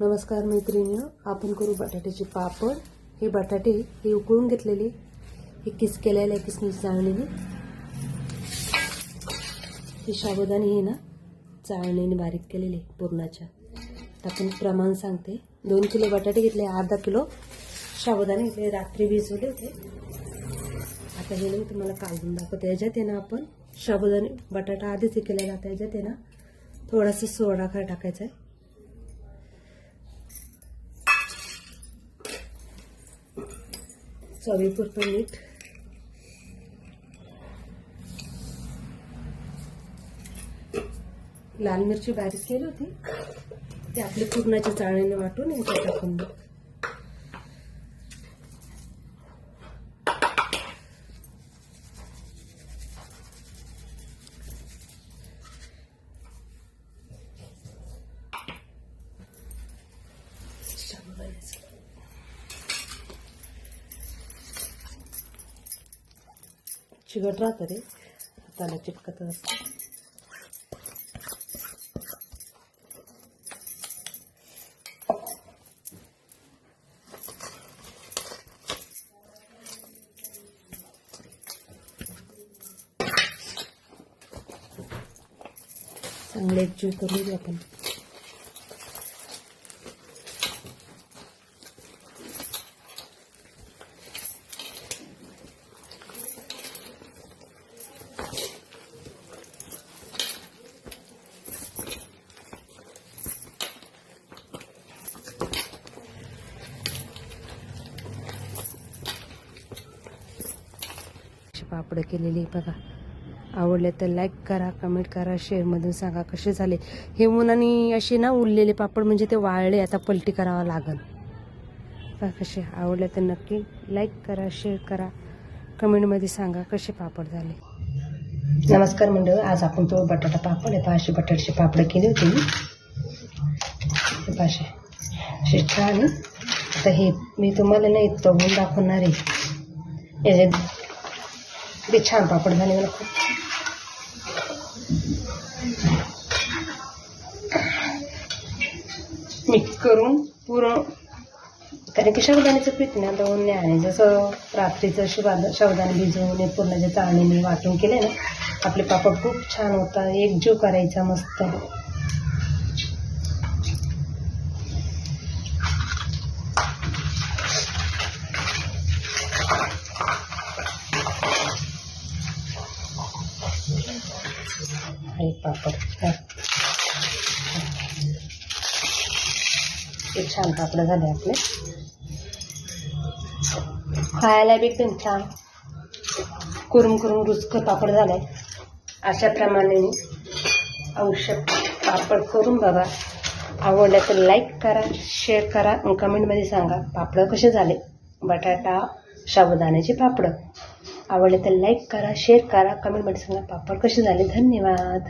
नमस्कार मैत्रिणी आपण करू बटाट्याचे पापड. हे बटाटे हे उकळून घेतलेले. हे किस केलेले किसमिस चाळलेली हे साबुदाणे हे ना चाळणीने बारीक केलेले पुरणाच्या. आपण प्रमाण सांगते. दोन किलो बटाटे घेतले अर्धा किलो. साबुदाणे घेतले रात्री भिजवले होते. आता हे नाही तुम्हाला काढून दाखवते. याच्यात आहे ना आपण साबुदाणे बटाटा आधीच हे केलेला आता याच्यात आहे ना थोडासा सोडा खा टाकायचा आहे. चवीपुरतं मीठ लाल मिरची बारीक केली होती. ते आपले पुरणाच्या चाळणीने वाटून यांच्या टाकून चिकट राहतं रे. हाताला चिटकत असतं. चांगले एकजीव करून आपण. पापड केलेली बघा. आवडले तर लाईक करा कमेंट करा शेअरमधून सांगा कसे झाले. हे उन्हाने असे ना उरलेले पापड म्हणजे ते वाळले आता पलटी करावं लागल. बघा कसे आवडले तर नक्की लाईक करा शेअर करा कमेंटमध्ये सांगा कसे पापड झाले. नमस्कार मंडळ आज आपण तो बटाटा पापड आहे. पाचशे बटाट्याचे पापड केले होते मी. पाचशे. असे छान. आता हे मी तुम्हाला नाही तळून दाखवणार आहे. ते छान पापड झाले मला खूप मिक्स करून पूर्ण कारण की शेवदाण्याचं पीठ ना दळून नाही आणि जसं रात्रीचं शिवाद शेवदाणे भिजवून हे पूर्णाच्या चाळणीने वाटून केले ना आपले पापड खूप छान होतात एकजीव करायचा मस्त. आणि पापड ते छान पापड झाले आपले. खायला बी एकदम छान. कुरुम कुरुम रुचकर पापड झाले. अशा प्रमाणे औषध पापड करून बघा. आवडलं तर लाईक करा शेअर करा आणि कमेंटमध्ये सांगा पापड कसे झाले? बटाटा साबुदाण्याचे पापड. आवडले तर लाईक करा शेअर करा कमेंटमध्ये सांगा पापड कसे झाले? धन्यवाद.